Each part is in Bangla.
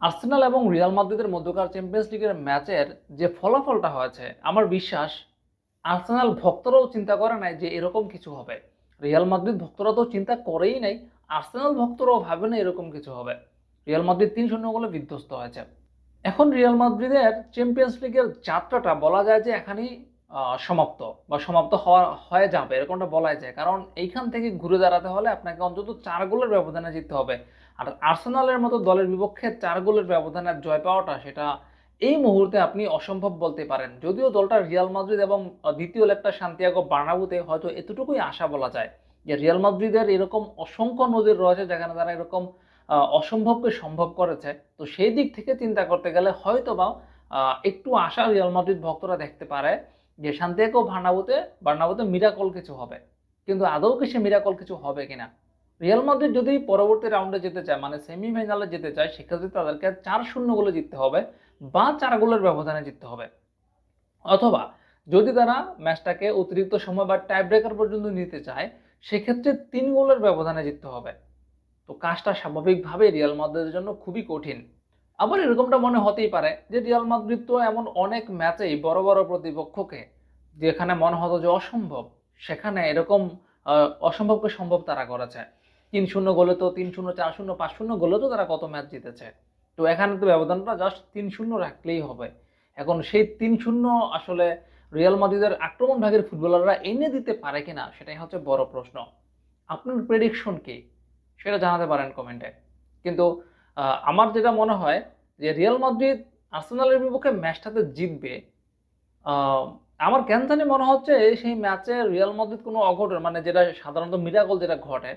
আর্সেনাল এবং রিয়াল মাদ্রিদের মধ্যকার চ্যাম্পিয়ন্স লিগের ম্যাচের যে ফলাফলটা হয়েছে, আমার বিশ্বাস আর্সেনাল ভক্তরাও চিন্তা করে নাই যে এরকম কিছু হবে। রিয়াল মাদ্রিদ ভক্তরা তো চিন্তা করেই নাই, আর্সেনাল ভক্তরাও ভাবে না এরকম কিছু হবে। রিয়াল মাদ্রিদ তিন শূন্য গোলে বিধ্বস্ত হয়েছে। এখন রিয়াল মাদ্রিদের চ্যাম্পিয়ন্স লিগের যাত্রাটা বলা যায় যে এখানেই সমাপ্ত বা সমাপ্ত হওয়া, হয়ে যাবে, এরকমটা বলাই যায়। কারণ এইখান থেকে ঘুরে দাঁড়াতে হলে আপনাকে অন্তত চার গোলের ব্যবধানে জিততে হবে। আর আর্সেনালের মতো দলের বিপক্ষে চার গোলের ব্যবধানে জয় পাওয়াটা সেটা এই মুহূর্তে আপনি অসম্ভব বলতে পারেন। যদিও দলটা রিয়াল মাদ্রিদ এবং দ্বিতীয় লেগটা শান্তিয়াগো বার্নাবুতে হয়তো এতটুকুই আশা বলা যায় যে রিয়াল মাদ্রিদের এরকম অসংখ্য নদীর রয়েছে যেখানে তারা এরকম অসম্ভবকে সম্ভব করেছে। তো সেই দিক থেকে চিন্তা করতে গেলে হয়তো বা একটু আশা রিয়াল মাদ্রিদ ভক্তরা দেখতে পারে। যে শান্তিয়াগো বার্নাবুতে বার্নাবুতে মিরাকল কিছু হবে। কিন্তু আদৌ কি সে মিরাকল কিছু হবে কিনা? রিয়াল মাদ্রিদ যদি পরবর্তী রাউন্ডে যেতে চায় মানে সেমিফাইনালে যেতে চায়, সেক্ষেত্রে তাদেরকে চার শূন্য গোলে জিততে হবে বা চার গোলের ব্যবধানে জিততে হবে। অথবা যদি তারা ম্যাচটাকে অতিরিক্ত সময় বা টাই ব্রেকার পর্যন্ত নিতে চায়, সেক্ষেত্রে তিন গোলের ব্যবধানে জিততে হবে। তো কাজটা স্বাভাবিকভাবে রিয়াল মাদ্রিদের জন্য খুবই কঠিন। আবার এরকমটা মনে হতেই পারে যে রিয়াল মাদ্রিদ তো এমন অনেক ম্যাচেই বড় বড় প্রতিপক্ষকে যেখানে মনে হতো যে অসম্ভব, সেখানে এরকম অসম্ভবকে সম্ভব তারা করেছে। তিন শূন্য গোলে তো তিন শূন্য, চার শূন্য, পাঁচ শূন্য গোলে তো তারা কত ম্যাচ জিতেছে। তো এখানে তো ব্যবধানটা জাস্ট তিন শূন্য রাখলেই হবে। এখন সেই তিন শূন্য আসলে রিয়াল মাদ্রিদের আক্রমণ ভাগের ফুটবলাররা এনে দিতে পারে কিনা সেটাই হচ্ছে বড় প্রশ্ন। আপনার প্রেডিকশন কি? সেটা জানাতে পারেন কমেন্টে কিন্তু আমার যেটা মনে হয় যে রিয়াল মাদ্রিদ আর্সেনালের বিপক্ষে ম্যাচটাতে জিতবে আমার কেন জানি মনে হচ্ছে সেই ম্যাচে রিয়াল মাদ্রিদ কোনো অঘটন মানে যেটা সাধারণত মিরাকল যেটা ঘটে,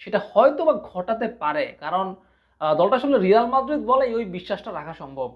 সেটা হয়তো বা ঘটাতে পারে। কারণ দলটা আসলে রিয়াল মাদ্রিদ বলে ওই বিশ্বাসটা রাখা সম্ভব।